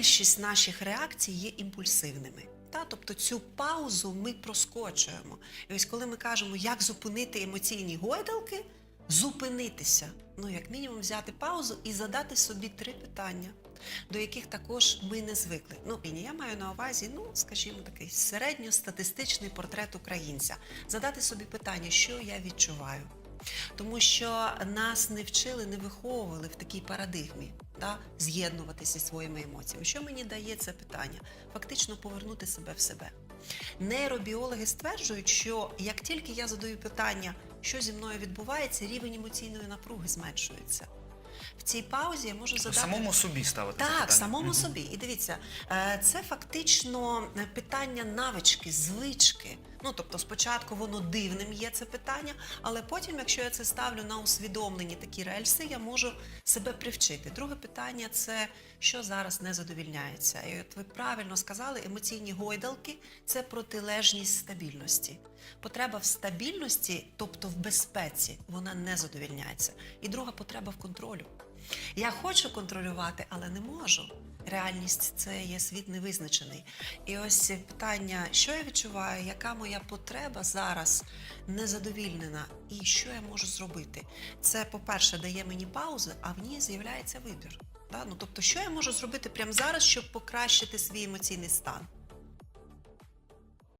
більшість наших реакцій є імпульсивними. Та, тобто цю паузу ми проскочуємо. І ось коли ми кажемо, як зупинити емоційні гойдалки, зупинитися. Ну, як мінімум, взяти паузу і задати собі три питання, до яких також ми не звикли. Ну, і я маю на увазі, ну, скажімо, такий середньостатистичний портрет українця. Задати собі питання, що я відчуваю. Тому що нас не вчили, не виховували в такій парадигмі да, з'єднуватися зі своїми емоціями. Що мені дає це питання? Фактично повернути себе в себе. Нейробіологи стверджують, що як тільки я задаю питання, що зі мною відбувається, рівень емоційної напруги зменшується. В цій паузі я можу задати Самому собі ставити так, запитання. самому Мгм. собі. І дивіться, е, це фактично питання навички, звички. Ну, тобто, спочатку воно дивним є це питання, але потім, якщо я це ставлю на усвідомлені такі рельси, я можу себе привчити. Друге питання це що зараз не задовільняється. І от ви правильно сказали, емоційні гойдалки це протилежність стабільності. Потреба в стабільності, тобто в безпеці, вона не задовільняється. І друга потреба в контролю. Я хочу контролювати, але не можу. Реальність це є світ невизначений. І ось питання, що я відчуваю, яка моя потреба зараз незадовільнена, і що я можу зробити. Це, по-перше, дає мені паузи, а в ній з'являється вибір. Да? Ну, тобто, що я можу зробити прямо зараз, щоб покращити свій емоційний стан?